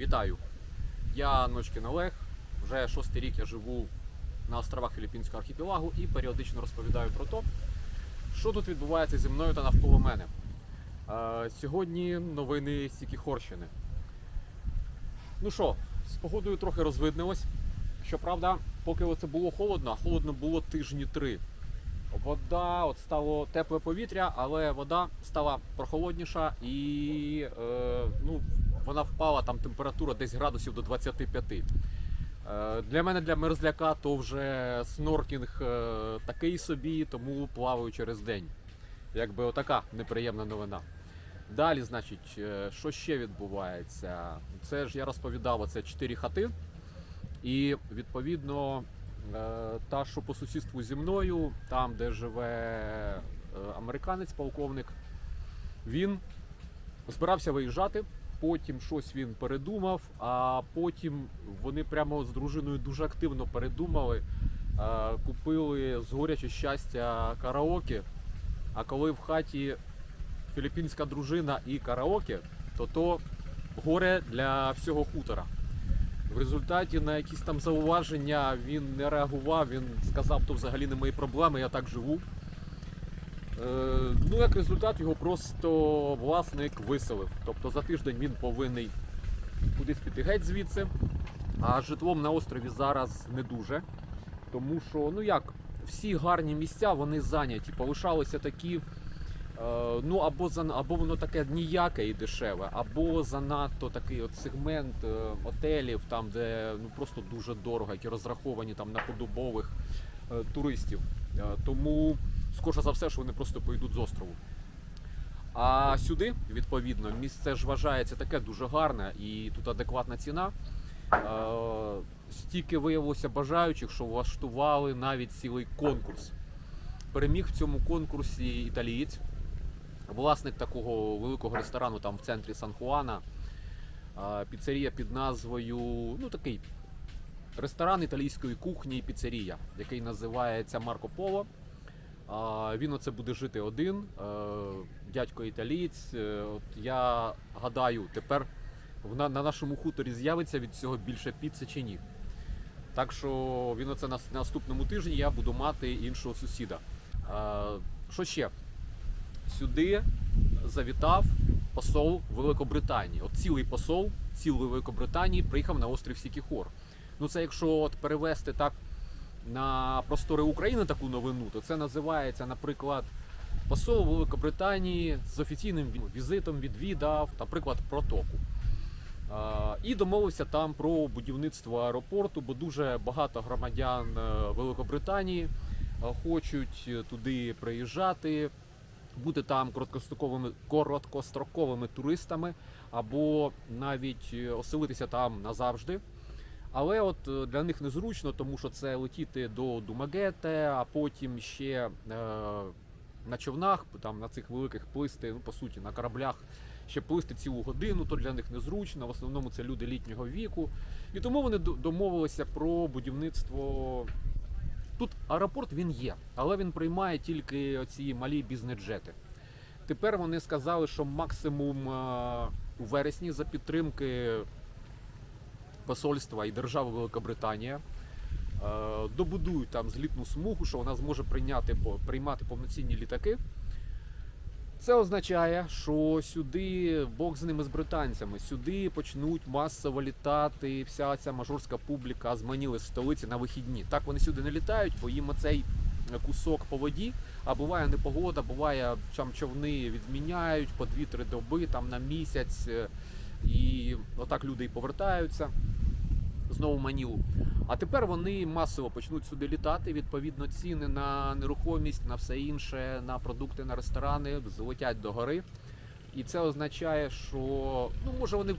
Вітаю! Я Ночкін Олег. Вже шостий рік я живу на островах Філіппінського архіпелагу і періодично розповідаю про те, що тут відбувається зі мною та навколо мене. Е, Сьогодні новини Сікіхорщини. Ну що, з погодою трохи розвиднилось. Щоправда, поки це було холодно, а холодно було тижні три. Вода, от стало тепле повітря, але вода стала прохолодніша і е, ну, вона впала там температура десь градусів до 25. Е, для мене, для мерзляка, то вже сноркінг е, такий собі, тому плаваю через день. Якби отака неприємна новина. Далі, значить, е, що ще відбувається? Це ж я розповідав, оце 4 хати. І відповідно та, що по сусідству зі мною, там, де живе американець, полковник, він збирався виїжджати. Потім щось він передумав, а потім вони прямо з дружиною дуже активно передумали, купили з горяче щастя караоке. А коли в хаті філіппінська дружина і караоке, то то горе для всього хутора. В результаті на якісь там зауваження він не реагував, він сказав, то взагалі не мої проблеми, я так живу. Е, ну, як результат, його просто власник виселив. Тобто за тиждень він повинен кудись піти геть звідси. А житлом на острові зараз не дуже. Тому що, ну як, всі гарні місця вони зайняті. Полишалися такі, е, ну або за або воно таке ніяке і дешеве, або занадто такий от сегмент е, отелів, там де ну просто дуже дорого, які розраховані там на подобових туристів. Тому скорше за все, що вони просто поїдуть з острову. А сюди, відповідно, місце ж вважається таке дуже гарне і тут адекватна ціна. Е, Стільки виявилося бажаючих, що влаштували навіть цілий конкурс. Переміг в цьому конкурсі італієць, власник такого великого ресторану там в центрі Сан-Хуана. Піцерія під назвою, ну такий ресторан італійської кухні і піцерія, який називається Марко Поло. А, Він оце буде жити один. е, Дядько італієць. Е, От я гадаю, тепер в на, на нашому хуторі з'явиться від цього більше піци чи ні. Так що він оце на, наступному тижні я буду мати іншого сусіда. Що ще? Сюди завітав посол Великобританії. От цілий посол, цілої Великобританії приїхав на острів Сікіхор. Ну це якщо от перевести так на простори України таку новину, то це називається, наприклад, посол Великобританії з офіційним візитом відвідав, наприклад, протоку. І домовився там про будівництво аеропорту, бо дуже багато громадян е, Великобританії е, хочуть е, туди приїжджати, бути там короткостроковими, короткостроковими туристами або навіть оселитися там назавжди. Але от е, для них незручно, тому що це летіти до Думагете, а потім ще е, на човнах, там на цих великих плисти, ну по суті, на кораблях ще плисти цілу годину, то для них незручно. В основному це люди літнього віку. І тому вони домовилися про будівництво. Тут аеропорт він є, але він приймає тільки оці малі бізнес-джети. Тепер вони сказали, що максимум е, у вересні за підтримки посольства і держави Великобританія е, добудують там злітну смугу, що вона зможе прийняти приймати повноцінні літаки. Це означає, що сюди Бог з ними з британцями, сюди почнуть масово літати вся ця мажорська публіка з Маніли з столиці на вихідні. Так вони сюди не літають, бо їм оцей кусок по воді, а буває непогода, буває там човни відміняють по 2-3 доби там на місяць. е, І отак люди і повертаються знову в Манілу. А тепер вони масово почнуть сюди літати. Відповідно, ціни на нерухомість, на все інше, на продукти, на ресторани злетять до гори. І це означає, що ну може вони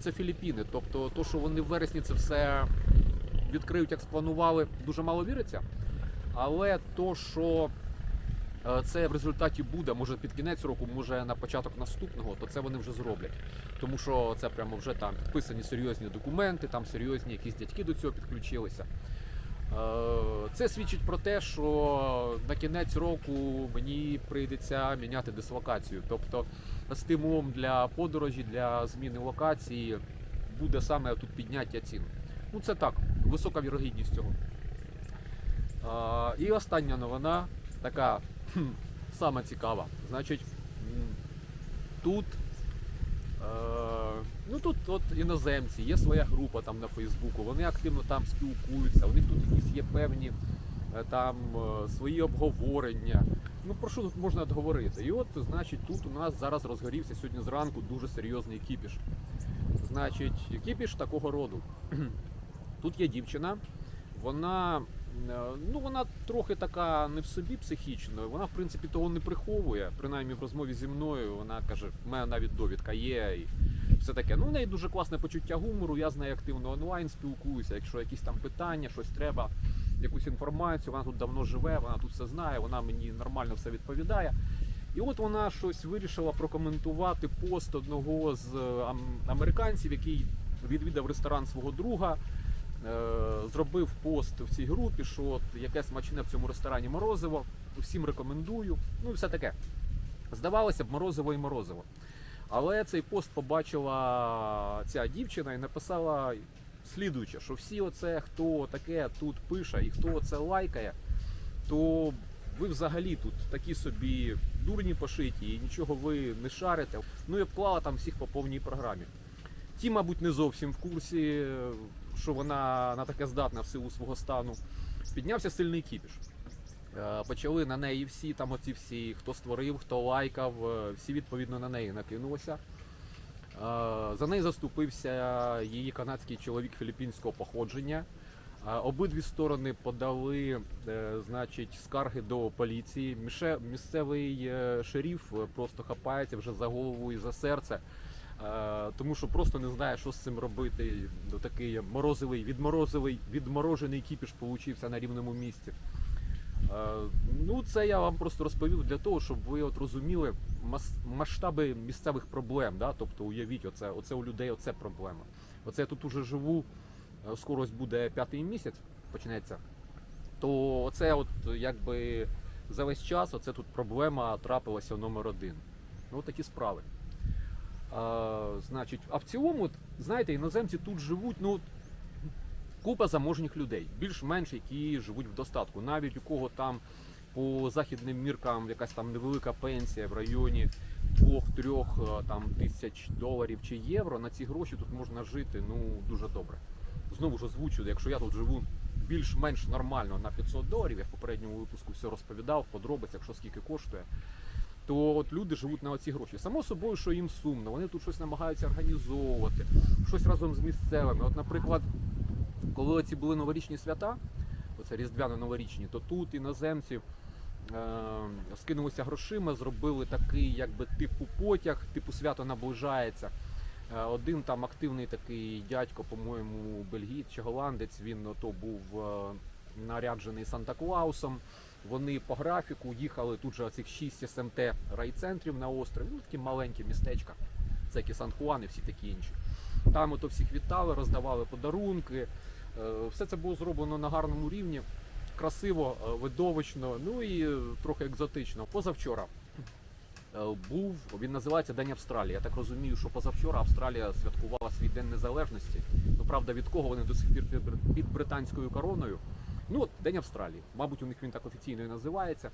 це Філіппіни. Тобто, то, що вони в вересні це все відкриють, як спланували, дуже мало віриться. Але то, що це в результаті буде, може під кінець року, може на початок наступного, то це вони вже зроблять. Тому що це прямо вже там підписані серйозні документи, там серйозні якісь дядьки до цього підключилися. Е, Це свідчить про те, що на кінець року мені прийдеться міняти дислокацію. Тобто стимулом для подорожі, для зміни локації буде саме тут підняття цін. Ну це так, висока вірогідність цього. І остання новина, така сама цікава. Значить, тут, е, ну тут от іноземці, є своя група там на Фейсбуку, вони активно там спілкуються, у них тут якісь є певні е, там е, свої обговорення. Ну про що тут можна говорити? І от, значить, тут у нас зараз розгорівся сьогодні зранку дуже серйозний кіпіш. Значить, кіпіш такого роду. Тут є дівчина, вона, ну, вона трохи така не в собі психічно, вона в принципі того не приховує, принаймні в розмові зі мною. Вона каже, в мене навіть довідка є і все таке. Ну, в неї дуже класне почуття гумору, я з нею активно онлайн спілкуюся. Якщо якісь там питання, щось треба, якусь інформацію, вона тут давно живе, вона тут все знає, вона мені нормально все відповідає. І от вона щось вирішила прокоментувати пост одного з е, американців, який відвідав ресторан свого друга. Е, Зробив пост в цій групі, що от яке смачне в цьому ресторані морозиво. Всім рекомендую. Ну і все таке. Здавалося б, морозиво і морозиво. Але цей пост побачила ця дівчина і написала слідуюче, що всі оце, хто таке тут пише і хто це лайкає, то ви взагалі тут такі собі дурні пошиті і нічого ви не шарите. Ну і обклала там всіх по повній програмі. Ті, мабуть, не зовсім в курсі, що вона на таке здатна в силу свого стану. Піднявся сильний кіпіш. Е, Почали на неї всі, там оці всі, хто створив, хто лайкав, е, всі відповідно на неї накинулися. Е, За неї заступився її канадський чоловік філіппінського походження. Обидві сторони подали значить, скарги до поліції. Місцевий шеріф просто хапається вже за голову і за серце, тому що просто не знає, що з цим робити. До такий морозивий, відморозивий, відморожений кіпіш получився на рівному місці. Е, Ну, це я вам просто розповів для того, щоб ви от розуміли масштаби місцевих проблем. Да? Тобто, уявіть, оце, оце у людей оце проблема. Оце я тут уже живу, е, скоро буде п'ятий місяць, почнеться. То оце, от якби за весь час, оце тут проблема трапилася номер один. Ну, такі справи. А, значить, а в цілому, знаєте, іноземці тут живуть, ну, купа заможних людей, більш-менш які живуть в достатку. Навіть у кого там по західним міркам якась там невелика пенсія в районі 2-3 там тисяч доларів чи євро. На ці гроші тут можна жити ну дуже добре. Знову ж озвучу, якщо я тут живу більш-менш нормально на 500 доларів, я в попередньому випуску все розповідав в подробицях, що скільки коштує. То от люди живуть на оці гроші. Само собою, що їм сумно, вони тут щось намагаються організовувати, щось разом з місцевими. От, наприклад, коли ці були новорічні свята, оце різдвяно-новорічні, то тут іноземці е, скинулися грошима, зробили такий, якби типу потяг, типу свято наближається. Е, Один там активний такий дядько, по-моєму, бельгієць чи голландець, він то був е, наряджений Санта-Клаусом. Вони по графіку їхали тут же оцих 6 СМТ райцентрів на острові, ну такі маленькі містечка, це які Сан-Хуан і всі такі інші. Там ото всіх вітали, роздавали подарунки. Е, Все це було зроблено на гарному рівні, красиво, е, видовищно, ну і е, трохи екзотично. Позавчора був, він називається День Австралії. Я так розумію, що позавчора Австралія святкувала свій День Незалежності. Ну правда, від кого вони до сих пір під британською короною. Ну от День Австралії. Мабуть, у них він так офіційно і називається.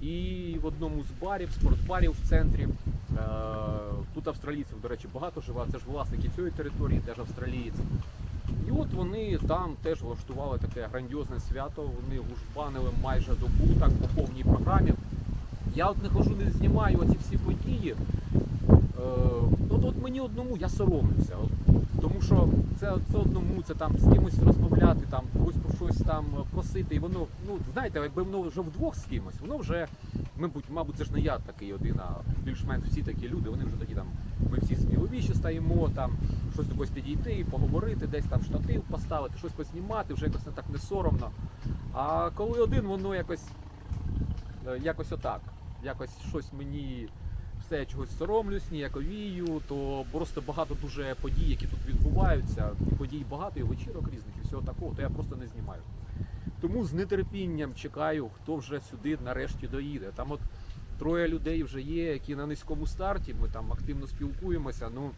І в одному з барів, спортбарів в центрі. Е, тут австралійців, до речі, багато живе. Це ж власники цієї території, теж австралієць. І от вони там теж влаштували таке грандіозне свято. Вони гужбанили майже добу так по повній програмі. Я от не хожу, не знімаю оці всі події. Е, от, от мені одному я соромлюся. От, тому що це, це одному, це там з кимось розмовляти, там когось про щось там просити. І воно, ну знаєте, якби воно вже вдвох з кимось, воно вже, мабуть, мабуть, це ж не я такий один, а більш-менш всі такі люди, вони вже такі там, ми всі сміливіші стаємо, там щось до когось підійти, поговорити, десь там штатив поставити, щось познімати, вже якось не так не соромно. А коли один, воно якось, е, якось отак, якось щось мені все я чогось соромлюсь, ніяковію, то просто багато дуже подій, які тут відбуваються, і подій багато, і вечірок різних, і всього такого, то я просто не знімаю. Тому з нетерпінням чекаю, хто вже сюди нарешті доїде. Там от троє людей вже є, які на низькому старті, ми там активно спілкуємося. Ну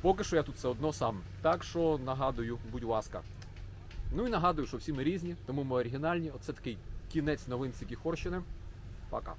Поки що я тут все одно сам. Так що нагадую, будь ласка. Ну і нагадую, що всі ми різні, тому ми оригінальні. Оце такий кінець новин Сікіхорщини. Пока.